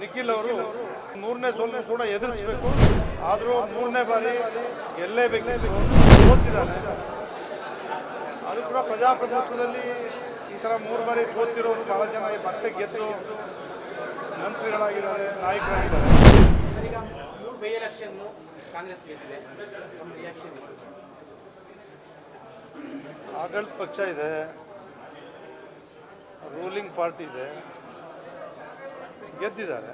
ನಿಖಿಲ್ ಅವರು ಮೂರನೇ ಸೋಲನ್ನು ಕೂಡ ಎದುರಿಸಬೇಕು. ಆದರೂ ಮೂರನೇ ಬಾರಿ ಗೆಲ್ಲೇಬೇಕಿತ್ತು ಓದ್ತಿದ್ದಾರೆ ಅದು ಕೂಡ ಪ್ರಜಾಪ್ರಭುತ್ವದಲ್ಲಿ ಈ ಥರ ಮೂರು ಬಾರಿ ಸೋತಿರೋರು ಬಹಳ ಜನ ಮತ್ತೆ ಗೆದ್ದು ಮಂತ್ರಿಗಳಾಗಿದ್ದಾರೆ ನಾಯಕರಾಗಿದ್ದಾರೆ. ಆಡಳಿತ ಪಕ್ಷ ಇದೆ ರೂಲಿಂಗ್ ಪಾರ್ಟಿ ಇದೆ. ಗೆದ್ದಿದ್ದಾರೆ.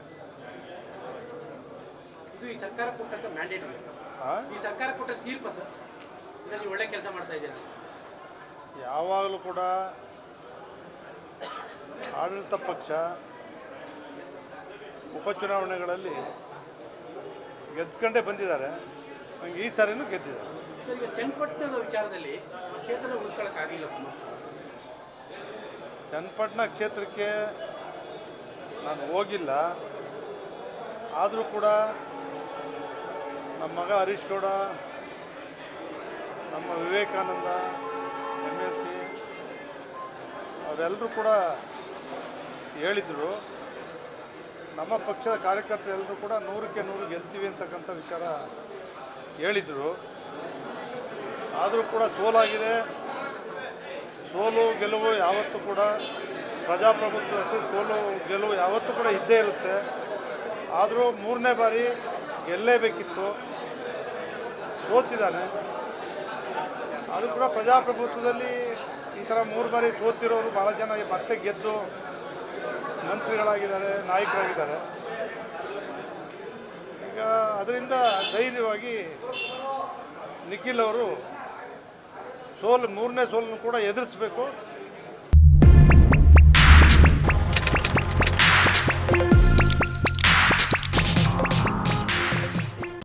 ಇದು ಈ ಸರ್ಕಾರ ಕೊಟ್ಟಂತ ಮ್ಯಾಂಡೇಟ್? ಈ ಸರ್ಕಾರ ಕೊಟ್ಟ ತೀರ್ಪು ಸರ್? ಇದರಲ್ಲಿ ಒಳ್ಳೆ ಕೆಲಸ ಮಾಡ್ತಾ ಇದ್ದೀರಾ? ಯಾವಾಗಲೂ ಕೂಡ ಆಡಳಿತ ಪಕ್ಷ ಉಪಚುನಾವಣೆಗಳಲ್ಲಿ ಗೆದ್ಕೊಂಡೇ ಬಂದಿದ್ದಾರೆ. ಈ ಸಾರಿನೂ ಗೆದ್ದಿದ್ದಾರೆ. ಈಗ ಚನ್ನಪಟ್ಟಣದ ವಿಚಾರದಲ್ಲಿ ಕ್ಷೇತ್ರ ಉಳಿಸ್ಕೊಳ್ಳೋಕ್ಕಾಗಿಲ್ಲ ಚನ್ನಪಟ್ಟಣ ಕ್ಷೇತ್ರಕ್ಕೆ ನಾನು ಹೋಗಿಲ್ಲ. ಆದರೂ ಕೂಡ ನಮ್ಮ ಮಗ ಹರೀಶ್ ಗೌಡ, ನಮ್ಮ ವಿವೇಕಾನಂದ ಎಂ ಎಲ್ ಸಿ ಅವರೆಲ್ಲರೂ ಕೂಡ ಹೇಳಿದರು. ನಮ್ಮ ಪಕ್ಷದ ಕಾರ್ಯಕರ್ತರೆಲ್ಲರೂ ಕೂಡ ನೂರಕ್ಕೆ ನೂರು ಗೆಲ್ತೀವಿ ಅಂತಕ್ಕಂಥ ವಿಚಾರ ಹೇಳಿದರು. ಆದರೂ ಕೂಡ ಸೋಲಾಗಿದೆ. ಸೋಲು ಗೆಲುವು ಯಾವತ್ತೂ ಕೂಡ ಪ್ರಜಾಪ್ರಭುತ್ವದಲ್ಲಿ ಸೋಲು, ಗೆಲುವು ಯಾವತ್ತೂ ಕೂಡ ಇದ್ದೇ ಇರುತ್ತೆ. ಆದರೂ ಮೂರನೇ ಬಾರಿ ಗೆಲ್ಲೇಬೇಕಿತ್ತು. ಸೋತಿದ್ದಾನೆ. ಅದು ಕೂಡ ಪ್ರಜಾಪ್ರಭುತ್ವದಲ್ಲಿ ಈ ಥರ ಮೂರು ಬಾರಿ ಸೋತಿರೋರು ಭಾಳ ಜನ ಮತ್ತೆ ಗೆದ್ದು ಮಂತ್ರಿಗಳಾಗಿದ್ದಾರೆ, ನಾಯಕರಾಗಿದ್ದಾರೆ. ಈಗ ಅದರಿಂದ ಧೈರ್ಯವಾಗಿ ನಿಖಿಲ್ ಅವರು ಸೋಲು, ಮೂರನೇ ಸೋಲನ್ನು ಕೂಡ ಎದುರಿಸಬೇಕು.